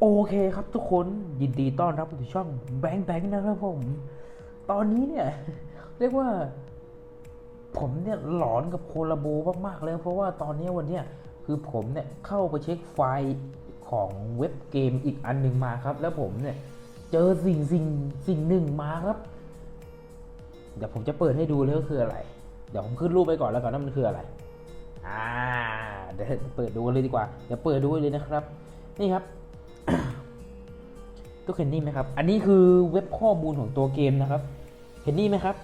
โอเคครับทุกคนยินดีต้อนรับสู่ช่องแบงค์แบงค์นะครับผม ตอนนี้เนี่ย เรียกว่า ผมเนี่ยหลอนกับโคลาโบมากๆเลย เพราะว่าตอนนี้วันเนี้ยคือผมเนี่ยเข้าไปเช็คไฟล์ของเว็บเกมอีกอันหนึ่งมาครับ แล้วผมเนี่ย เจอสิ่งสิ่งสิ่งหนึ่งมาครับ เดี๋ยวผมจะเปิดให้ดูเลยว่าคืออะไร เดี๋ยวผมขึ้นรูปไปก่อนแล้วกันว่ามันคืออะไรอ่าเดี๋ยวเปิดดูเลยดีกว่าเดี๋ยวเปิดดูเลยนะครับ นี่ครับ ทุกคนเห็นนี่ไหมครับ อันนี้คือเว็บข้อมูลของตัวเกมนะครับ เห็นนี่ไหมครับ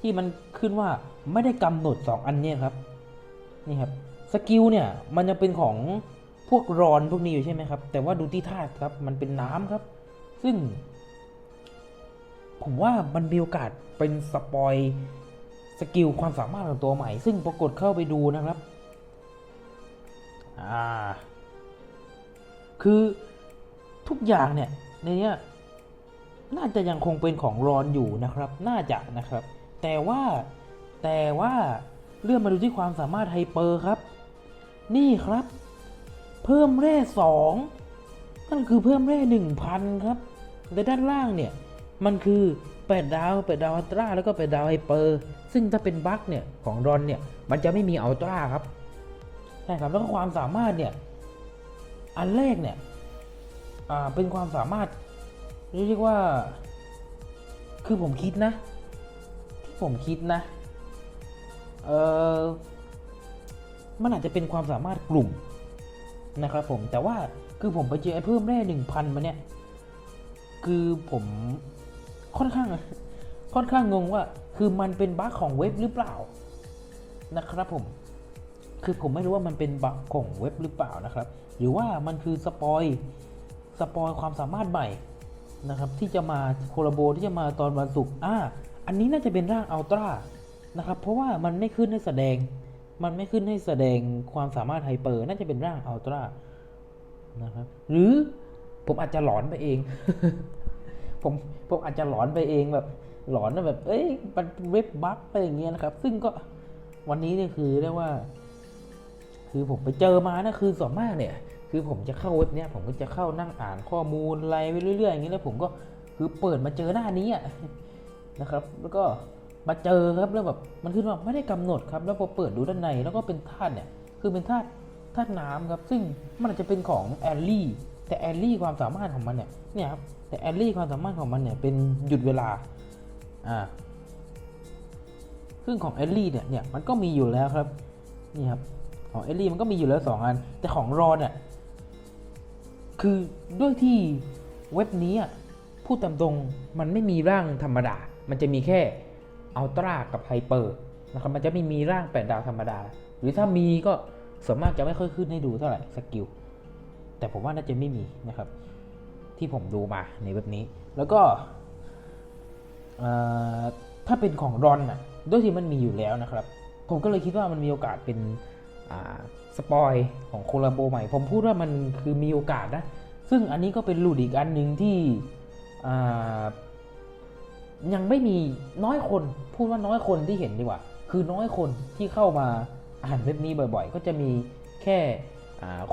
ที่มันขึ้นว่าไม่ได้กำหนด 2 อันเนี้ครับ นี่ครับ สกิลเนี่ยมันจะเป็นของพวกรอนพวกนี้อยู่ใช่ไหมครับ แต่ว่าดูที่ธาตุครับ มันเป็นน้ำครับ ซึ่ง ผมว่ามันมีโอกาสเป็นสปอยสกิลความสามารถของตัวใหม่ ซึ่งปรากฏเข้าไปดูนะครับ อ่า คือทุกอย่างเนี่ย ในนี้น่าจะยังคงเป็นของรอนอยู่นะครับ น่าจะนะครับ แต่ว่าแต่ว่าเลื่อนมาดูที่ความสามารถไฮเปอร์ครับ นี่ครับ เพิ่มแร่สองนั่นคือเพิ่มแร่หนึ่งพันครับและด้านล่างเนี่ยมันคือ8ดาว8ดาวอัลตร้าแล้วก็8ดาวไฮเปอร์ซึ่งถ้าเป็นบั๊กเนี่ยของรอนเนี่ยมันจะไม่มีอัลตร้าครับใช่ครับแล้วก็ความสามารถเนี่ยอันแรกเนี่ย เป็นความสามารถเรียกว่า คือผมคิดนะ ที่ผมคิดนะเออมันอาจจะเป็นความสามารถกลุ่มนะครับผมแต่ว่าคือผมไปเจอไอ้เพิ่มแร่หนึ่งพันมาเนี่ยคือผมค่อนข้างค่อนข้างงงว่า คือมันเป็นบั๊กของเว็บหรือเปล่านะครับผมคือผมไม่รู้ว่ามันเป็นบั๊กของเว็บหรือเปล่านะครับ หรือว่ามันคือสปอย สปอยความสามารถใหม่นะครับที่จะมาโคลาโบที่จะมาตอนวันศุกร์อ่าอันนี้น่าจะเป็นร่างอัลตร้านะครับเพราะว่ามันไม่ขึ้นให้แสดง มันไม่ขึ้นให้แสดงความสามารถไฮเปอร์น่าจะเป็นร่างอัลตร้านะครับหรือผมอาจจะหลอนไปเอง ผมผมอาจจะหลอนไปเองแบบหลอนแบบ เอ้ยมันเว็บบั๊กอะไรอย่างเงี้ยนะครับ ซึ่งก็วันนี้เนี่ยคือเรียกว่า คือผมไปเจอมานะคือส่วนมากเนี่ย คือผมจะเข้าเว็บเนี้ยผมก็จะเข้านั่งอ่านข้อมูลอะไรไปเรื่อยๆอย่างนี้แล้วผมก็คือเปิดมาเจอหน้านี้อะนะครับ แล้วก็มาเจอครับแล้วแบบมันขึ้นว่าไม่ได้กำหนดครับ แล้วพอเปิดดูด้านในแล้วก็เป็นธาตุเนี่ยคือเป็นธาตุธาตุน้ำครับ ซึ่งมันอาจจะเป็นของแอลลี่แต่แอลลี่ความสามารถของมันเนี่ยเนี่ยครับแต่แอลลี่ความสามารถของมันเนี่ยเป็นหยุดเวลาอ่าซึ่งของแอลลี่เนี่ยเนี่ยมันก็มีอยู่แล้วครับนี่ครับของเอลลี่มันก็มีอยู่แล้วสองอัน แต่ของรอนเนี่ย คือด้วยที่เว็บนี้อะพูดตามตรงมันไม่มีร่างธรรมดา มันจะมีแค่อัลตร้ากับไฮเปอร์นะครับมันจะไม่มีร่างแปดดาวธรรมดา หรือถ้ามีก็ส่วนมากจะไม่ค่อยขึ้นให้ดูเท่าไหร่สกิลแต่ผมว่าน่าจะไม่มีนะครับ ที่ผมดูมาในเว็บนี้ แล้วก็ถ้าเป็นของรอนน่ะด้วยที่มันมีอยู่แล้วนะครับ ผมก็เลยคิดว่ามันมีโอกาสเป็น สปอยของโคลาโบใหม่ ผมพูดว่ามันคือมีโอกาสนะ ซึ่งอันนี้ก็เป็นหลุดอีกอันหนึ่งที่ยังไม่มีน้อยคนพูดว่าน้อยคนที่เห็นดีกว่า คือน้อยคนที่เข้ามาอ่านเว็บนี้บ่อยๆ ก็จะมีแค่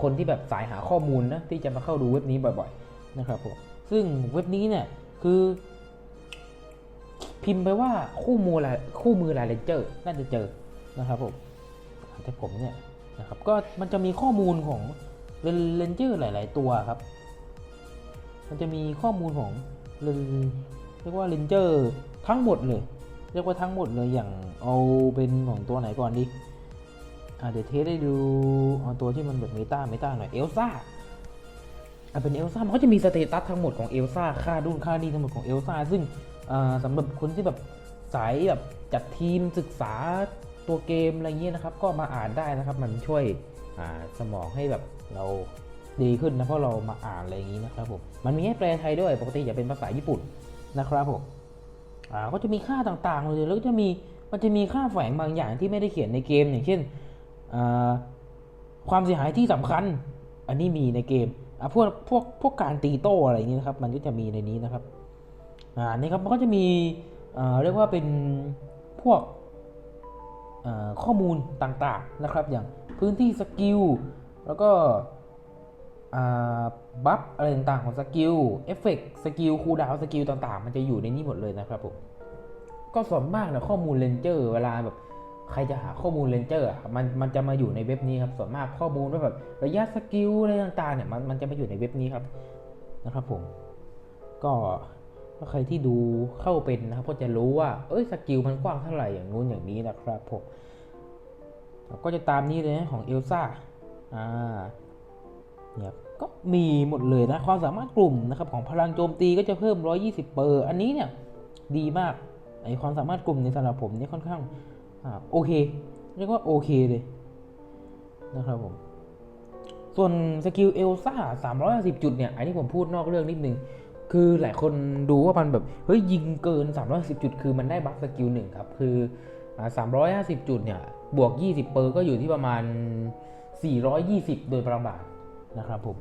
คนที่แบบสายหาข้อมูลนะที่จะมาเข้าดูเว็บนี้บ่อยๆนะครับผมซึ่งเว็บนี้เนี่ยคือ พิมพ์ไปว่าคู่มือคู่มือลายเลนเจอร์น่าจะเจอนะครับผม แต่ผมเนี่ยนะครับก็มันจะมีข้อมูลของเลนเจอร์หลาย ๆ ตัวครับ มันจะมีข้อมูลของเรียกว่าเลนเจอร์ทั้งหมดเลย เรียกว่าทั้งหมดเลยอย่างเอาเป็นของตัวไหนก่อนดีอ่าเดี๋ยวเทสได้ดูเอาตัวที่มันแบบเมตาเมตาหน่อยเอลซ่าอะเป็นเอลซ่ามันก็จะมีสเตตัสทั้งหมดของเอลซ่าค่าดุนค่านี่ทั้งหมดของเอลซ่าซึ่งอ่าสำหรับคนที่แบบสายแบบจัดทีมศึกษา ตัวเกมอะไรเงี้ยนะครับ ก็มาอ่านได้นะครับ มันช่วยสมองให้แบบเราดีขึ้นนะเพราะเรามาอ่านอะไรอย่างนี้นะครับผมมันมีให้แปลไทยด้วยปกติจะเป็นภาษาญี่ปุ่นนะครับผมก็จะมีค่าต่างๆเลยแล้วก็จะมีมันจะมีค่าแฝงบางอย่างที่ไม่ได้เขียนในเกม อย่างเช่นความเสียหายที่สำคัญ อันนี้มีในเกมพวกพวกพวกการตีโต้อะไรอย่างนี้นะครับ มันก็จะมีในนี้นะครับอ่านี่ครับมันก็จะมีเรียกว่าเป็นพวก ข้อมูลต่างๆนะครับ อย่างพื้นที่สกิลแล้วก็บัฟอะไรต่างๆของสกิลเอฟเฟกสกิลคูลดาวน์สกิลต่างๆ มันจะอยู่ในนี้หมดเลยนะครับผมก็ส่วนมากนะข้อมูลเลนเจอร์เวลาแบบใครจะหาข้อมูลเลนเจอร์มันมันจะมาอยู่ในเว็บนี้ครับส่วนมากข้อมูลว่าแบบระยะสกิลอะไรต่างๆเนี่ยมันมันจะมาอยู่ในเว็บนี้ครับนะครับผมก็ ใครที่ดูเข้าเป็นนะครับก็จะรู้ว่า เอ้ยสกิลมันกว้างเท่าไหร่อย่างนู้นอย่างนี้นะครับผมก็จะตามนี้เลยนะของเอลซ่าอ่าเนี่ยก็มีหมดเลยนะความสามารถกลุ่มนะครับของพลังโจมตีก็จะเพิ่ม 120 เปอร์ อันนี้เนี่ยดีมากไอความสามารถกลุ่มในสำหรับผมเนี่ยค่อนข้างอ่าโอเค เรียกว่าโอเคเลยนะครับผม ส่วนสกิลเอลซ่า350 จุดเนี่ย อันนี้ผมพูดนอกเรื่องนิดนึง คือหลายคนดูว่ามันแบบเฮ้ยยิงเกิน 310 จุด คือมันได้บัฟสกิลหนึ่งครับ คืออ่า350 จุดเนี่ยบวก 20 เปอร์ก็อยู่ที่ประมาณ 420 โดยประมาณนะครับผม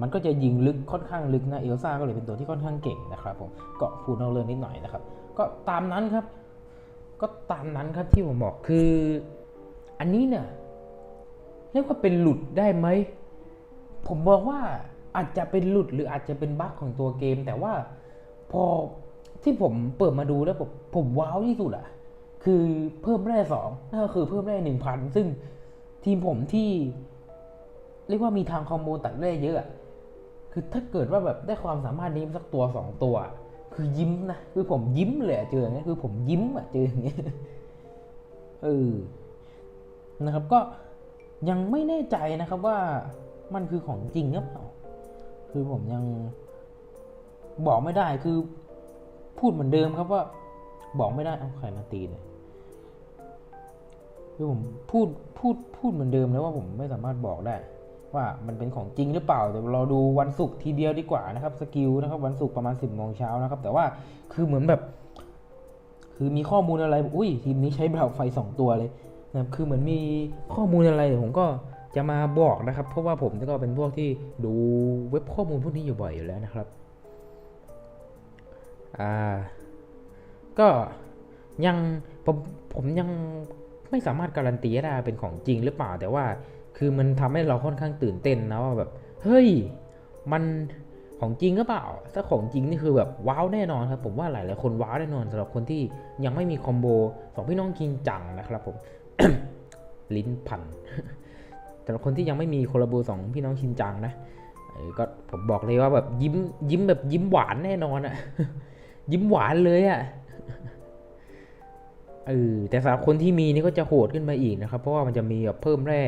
มันก็จะยิงลึกค่อนข้างลึกนะเอลซ่าก็เลยเป็นตัวที่ค่อนข้างเก่งนะครับผมก็พูดนอกเรื่องนิดหน่อยนะครับ ก็ตามนั้นครับ ก็ตามนั้นครับที่ผมบอกคือ อันนี้เนี่ยเรียกว่าเป็นหลุดได้ไหมผมบอกว่า อาจจะเป็นหลุดหรืออาจจะเป็นบั๊กของตัวเกม แต่ว่าพอที่ผมเปิดมาดูแล้วผมผมว้าวที่สุดอะคือเพิ่มแร่สองนั่นก็คือเพิ่มแร่หนึ่งพันซึ่งทีมผมที่ เรียกว่ามีทางคอมโบตัดแร่เยอะอะคือถ้าเกิดว่าแบบได้ความสามารถนี้สักตัวสองตัว คือยิ้มนะคือผมยิ้มเลยเจออย่างเงี้ยคือผมยิ้มอะเจออย่างเงี้ยเออนะครับก็ยังไม่แน่ใจนะครับว่ามันคือของจริงหรือเปล่า คือผมยังบอกไม่ได้คือพูดเหมือนเดิมครับว่า บอกไม่ได้เอาใครมาตีเนี่ยคือผมพูดพูดพูดเหมือนเดิมแล้วว่าผมไม่สามารถบอกได้ ว่ามันเป็นของจริงหรือเปล่าเดี๋ยวเราดูวันศุกร์ทีเดียวดีกว่านะครับสกิลนะครับวันศุกร์ประมาณ10บโมงเช้านะครับ แต่ว่าคือเหมือนแบบ คือมีข้อมูลอะไร อุ้ยทีมนี้ใช้เบลไฟสองตัวเลยนะครับคือเหมือนมีข้อมูลอะไรเดี๋ยวผมก็ จะมาบอกนะครับ เพราะว่าผมก็เป็นพวกที่ดูเว็บข้อมูลพวกนี้อยู่บ่อยอยู่แล้วนะครับอ่าก็ยังผมผมยังไม่สามารถการันตีได้เป็นของจริงหรือเปล่า แต่ว่าคือมันทำให้เราค่อนข้างตื่นเต้นนะว่าแบบเฮ้ยมันของจริงหรือเปล่า ถ้าของจริงนี่คือแบบว้าวแน่นอนครับ ผมว่าหลายหลายๆคนว้าวแน่นอนสำหรับคนที่ยังไม่มีคอมโบสองพี่น้องกินจังนะครับผมลิ้นพัน สำหรับคนที่ยังไม่มีโคลาโบสองพี่น้องชินจังนะก็ผมบอกเลยว่าแบบยิ้มยิ้มแบบยิ้มหวานแน่นอนอะยิ้มหวานเลยอะเออแต่สำหรับคนที่มีนี่ก็จะโหดขึ้นมาอีกนะครับ เพราะว่ามันจะมีแบบเพิ่มแร่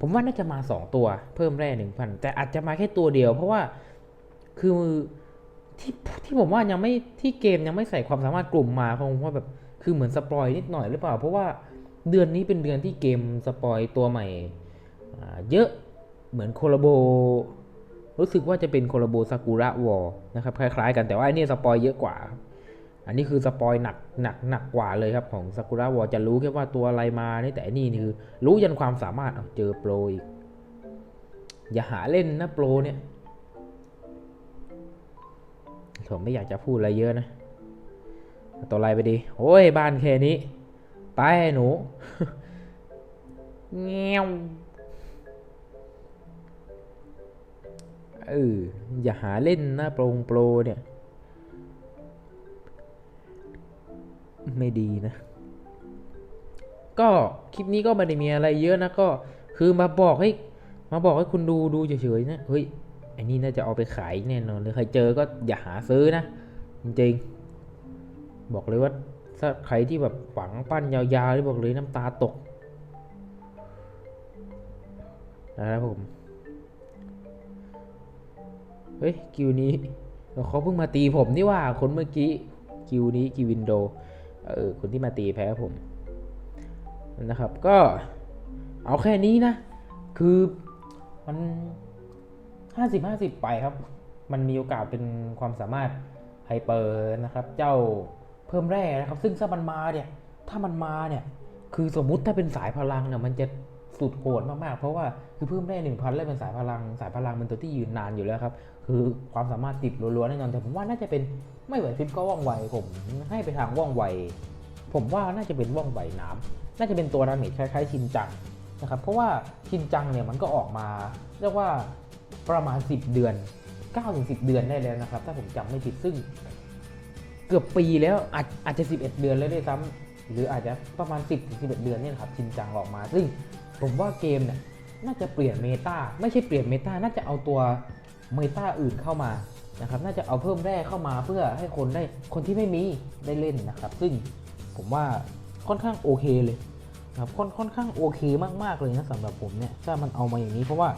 ผมว่าน่าจะมาสองตัว เพิ่มแร่หนึ่งพันแต่อาจจะมาแค่ตัวเดียว เพราะว่าคือที่ที่ผมว่ายังไม่ที่เกมยังไม่ใส่ความสามารถกลุ่มมาเพราะผมว่าแบบคือเหมือนสปอยนิดหน่อยหรือเปล่า เพราะว่าเดือนนี้เป็นเดือนที่เกมสปอยตัวใหม่ เยอะเหมือนโคลาโบ รู้สึกว่าจะเป็นโคลาโบซากุระวอลนะครับคล้ายๆ กันแต่ว่าอันนี้สปอยเยอะกว่า อันนี้คือสปอยหนักหนักหนักกว่าเลยครับของซากุระวอลจะรู้แค่ว่าตัวอะไรมานี่แต่นี่คือ รู้ยันความสามารถเจอโปรอีก อย่าหาเล่นนะโปรเนี่ยผมไม่อยากจะพูดอะไรเยอะนะตัวอะไรไปดี โอ้ยบ้านแค่นี้ ไปหนูเงี้ยว เอออย่าหาเล่นนะโปรงโปรเนี่ย ไม่ดีนะ ก็คลิปนี้ก็ไม่ได้มีอะไรเยอะนะก็คือมาบอกให้มาบอกให้คุณดูดูเฉยๆนะเฮ้ยอันนี้น่าจะเอาไปขายแน่นอนเลยใครเจอก็อย่าหาซื้อนะ จริงๆ บอกเลยว่าถ้าใครที่แบบหวังปั้นยาวๆที่บอกเลยน้ำตาตกนะครับผม เฮ้ยกิวนี้เขาเพิ่งมาตีผมนี่ว่าคนเมื่อกี้กิวนี้กิววินโดเออคนที่มาตีแพ้ผมนะครับ ก็เอาแค่นี้นะ คือมันห้าสิบห้าสิบไปครับ มันมีโอกาสเป็นความสามารถไฮเปอร์นะครับ เจ้าเพิ่มแร่นะครับ ซึ่งถ้ามันมาเนี่ย ถ้ามันมาเนี่ย คือสมมุติถ้าเป็นสายพลังเนี่ยมันจะ สุดโหดมากๆ เพราะว่าคือเพิ่มแร่หนึ่งพันแล้วเป็นสายพลังสายพลังเป็นตัวที่ยืนนานอยู่แล้วครับ คือความสามารถติดล้วนๆแน่นอนแต่ผมว่าน่าจะเป็นไม่ไหวพริบก็ว่องไวผมให้ไปทางว่องไว ผมว่าน่าจะเป็นว่องไวน้ำน่าจะเป็นตัวดาเมจคล้ายๆชินจังนะครับเพราะว่าชินจังเนี่ยมันก็ออกมาเรียกว่าประมาณ 10 เดือน9ถึง10 เดือนได้แล้วนะครับ ถ้าผมจำไม่ผิดซึ่ง เกือบปีแล้วอาจอาจจะ 11 เดือนแล้วด้วยซ้ำหรืออาจจะประมาณ 10ถึง11 เดือนเนี่ยนะครับชินจังออกมา ซึ่ง ผมว่าเกมเนี่ยน่าจะเปลี่ยนเมตาไม่ใช่เปลี่ยนเมตาน่าจะเอาตัวเมตาอื่นเข้ามานะครับ น่าจะเอาเพิ่มแร่เข้ามาเพื่อให้คนได้คนที่ไม่มีได้เล่นนะครับ ซึ่งผมว่าค่อนข้างโอเคเลยนะครับค่อนค่อนข้างโอเคมากๆเลยนะสำหรับผมเนี่ยถ้ามันเอามาอย่างนี้เพราะว่า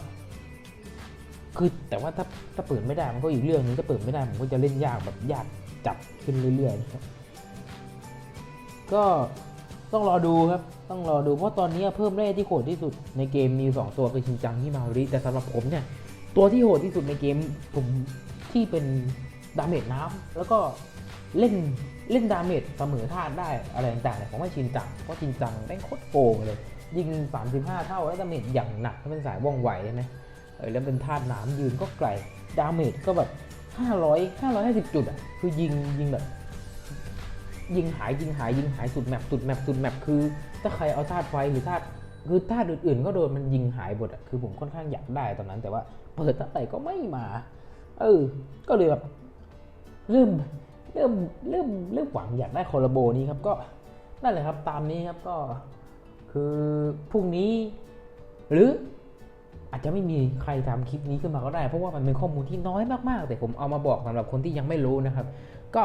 คือแต่ว่าถ้าถ้าเปิดไม่ได้มันก็อีกเรื่องนึงถ้าเปิดไม่ได้ผมก็จะเล่นยากแบบยากจับขึ้นเรื่อยๆนะครับก็ ต้องรอดูครับ ต้องรอดูเพราะตอนนี้เพิ่มแร่ที่โหดที่สุดในเกมมีสองตัวคือชินจังที่มาริแต่สำหรับผมเนี่ยตัวที่โหดที่สุดในเกมผมที่เป็นดาเมจน้ำแล้วก็เล่นเล่นดาเมจเสมอธาตุได้อะไรต่างๆเนี่ยผมว่าชินจังเพราะชินจังแม่งโคตรโกงเลยยิง 35 เท่าแล้วดาเมจอย่างหนักถ้าเป็นสายว่องไวใช่ไหมเออแล้วเป็นธาตุน้ำยืนก็ไกลดาเมจก็แบบ500 550 จุดอะคือยิงยิงแบบ ยิงหายยิงหายยิงหายสุดแมปสุดแมปสุดแมปคือ ถ้าใครเอาธาตุไฟหรือธาตุคือธาตุอื่นๆ ก็โดนมันยิงหายหมดอะคือผมค่อนข้างอยากได้ตอนนั้น แต่ว่าเปิดเท่าไหร่ก็ไม่มา เออ ก็เลยแบบเริ่มเริ่มเริ่มเริ่มหวังอยากได้คอลลาโบนี้ครับก็นั่นแหละครับตามนี้ครับก็คือพรุ่งนี้ หรืออาจจะไม่มีใครทำคลิปนี้ขึ้นมาก็ได้ เพราะว่ามันเป็นข้อมูลที่น้อยมากๆ แต่ผมเอามาบอกสำหรับคนที่ยังไม่รู้นะครับ ก็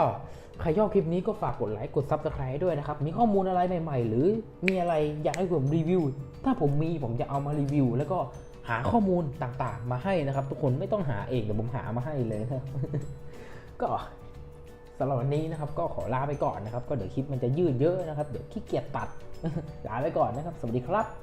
ใครชอบคลิปนี้ก็ฝากกดไลค์กด Subscribe ด้วยนะครับ มีข้อมูลอะไรใหม่ ๆ หรือมีอะไรอยากให้ผมรีวิว ถ้าผมมีผมจะเอามารีวิว แล้วก็หาข้อมูลต่างๆ มาให้นะครับ ทุกคนไม่ต้องหาเองเดี๋ยวผมหามาให้เลยนะก็สำหรับวันนี้นะครับ ก็ขอลาไปก่อนนะครับ ก็เดี๋ยวคลิปมันจะยืดเยอะนะครับ เดี๋ยวขี้เกียจตัด ลาไปก่อนนะครับ สวัสดีครับ